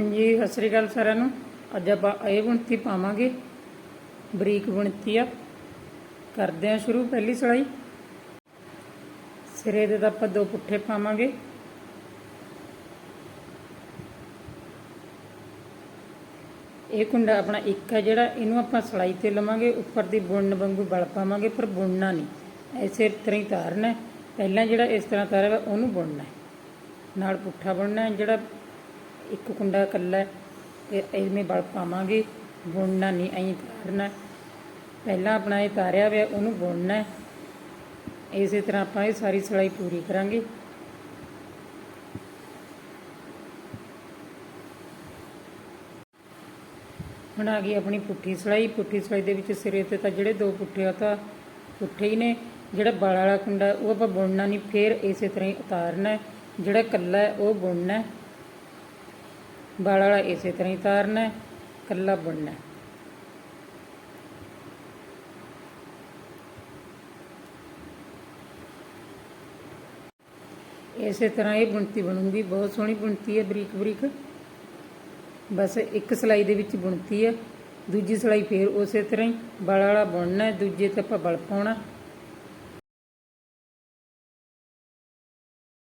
ਹਾਂਜੀ, ਸਤਿ ਸ੍ਰੀ ਅਕਾਲ ਸਾਰਿਆਂ ਨੂੰ। ਅੱਜ ਆਪਾਂ ਇਹ ਬੁਣਤੀ ਪਾਵਾਂਗੇ। ਬਰੀਕ ਬੁਣਤੀ ਆ। ਕਰਦੇ ਆ ਸ਼ੁਰੂ, ਪਹਿਲੀ ਸਲਾਈ। ਸਿਰੇ ਦੇ ਤਾਂ ਆਪਾਂ ਦੋ ਪੁੱਠੇ ਪਾਵਾਂਗੇ। ਇਹ ਕੁੰਡਾ ਆਪਣਾ ਇੱਕ ਹੈ ਜਿਹੜਾ ਇਹਨੂੰ ਆਪਾਂ ਸਲਾਈ ਤੇ ਲਵਾਂਗੇ। ਉੱਪਰ ਦੀ ਬੁਣਨ ਵਾਂਗੂ ਬਲ ਪਾਵਾਂਗੇ, ਪਰ ਬੁਣਨਾ ਨਹੀਂ। ਐਸੇ ਤਰ੍ਹਾਂ ਹੀ ਤਾਰਨਾ ਪਹਿਲਾਂ ਜਿਹੜਾ ਇਸ ਤਰ੍ਹਾਂ ਤਾਰਿਆ ਹੋਇਆ, ਉਹਨੂੰ ਬੁਣਨਾ ਨਾਲ ਪੁੱਠਾ ਬੁਣਨਾ ਜਿਹੜਾ ਇੱਕ ਕੁੰਡਾ ਇਕੱਲਾ ਹੈ ਤੇ ਇਹਵੇਂ ਬਲ ਪਾਵਾਂਗੇ, ਬੁਣਨਾ ਨਹੀਂ, ਐਂ ਤਾਰਨਾ ਪਹਿਲਾਂ ਆਪਣਾ ਇਹ ਤਾਰਿਆ ਹੋਇਆ, ਉਹਨੂੰ ਬੁਣਨਾ ਇਸੇ ਤਰ੍ਹਾਂ ਆਪਾਂ ਇਹ ਸਾਰੀ ਸਿਲਾਈ ਪੂਰੀ ਕਰਾਂਗੇ। ਹੁਣ ਆ ਗਈ ਆਪਣੀ ਪੁੱਠੀ ਸਿਲਾਈ। ਪੁੱਠੀ ਸਿਲਾਈ ਦੇ ਵਿੱਚ ਸਿਰੇ ਤੇ ਤਾਂ ਜਿਹੜੇ ਦੋ ਪੁੱਠੇ ਆ, ਤਾਂ ਪੁੱਠੇ ਹੀ ਨੇ। ਜਿਹੜਾ ਬਲ ਵਾਲਾ ਕੁੰਡਾ, ਉਹ ਆਪਾਂ ਬੁਣਨਾ ਨਹੀਂ, ਫੇਰ ਇਸੇ ਤਰ੍ਹਾਂ ਹੀ ਉਤਾਰਨਾ ਜਿਹੜਾ ਕੱਲਾ ਹੈ, ਉਹ ਬੁਣਨਾ ਵਾਲ ਵਾਲਾ ਇਸੇ ਤਰ੍ਹਾਂ ਹੀ ਤਾਰਨਾ ਹੈ ਕੱਲਾ ਬੁਣਨਾ ਇਸੇ ਤਰ੍ਹਾਂ ਇਹ ਬੁਣਤੀ ਬਣੂਗੀ, ਬਹੁਤ ਸੋਹਣੀ ਬੁਣਤੀ ਹੈ, ਬਰੀਕ ਬਰੀਕ। ਬਸ ਇੱਕ ਸਲਾਈ ਦੇ ਵਿੱਚ ਬੁਣਤੀ ਹੈ, ਦੂਜੀ ਸਲਾਈ ਫੇਰ ਉਸੇ ਤਰ੍ਹਾਂ ਹੀ ਬਲ ਵਾਲਾ ਬੁਣਨਾ ਦੂਜੇ ਤੇ ਆਪਾਂ ਬਲ ਪਾਉਣਾ।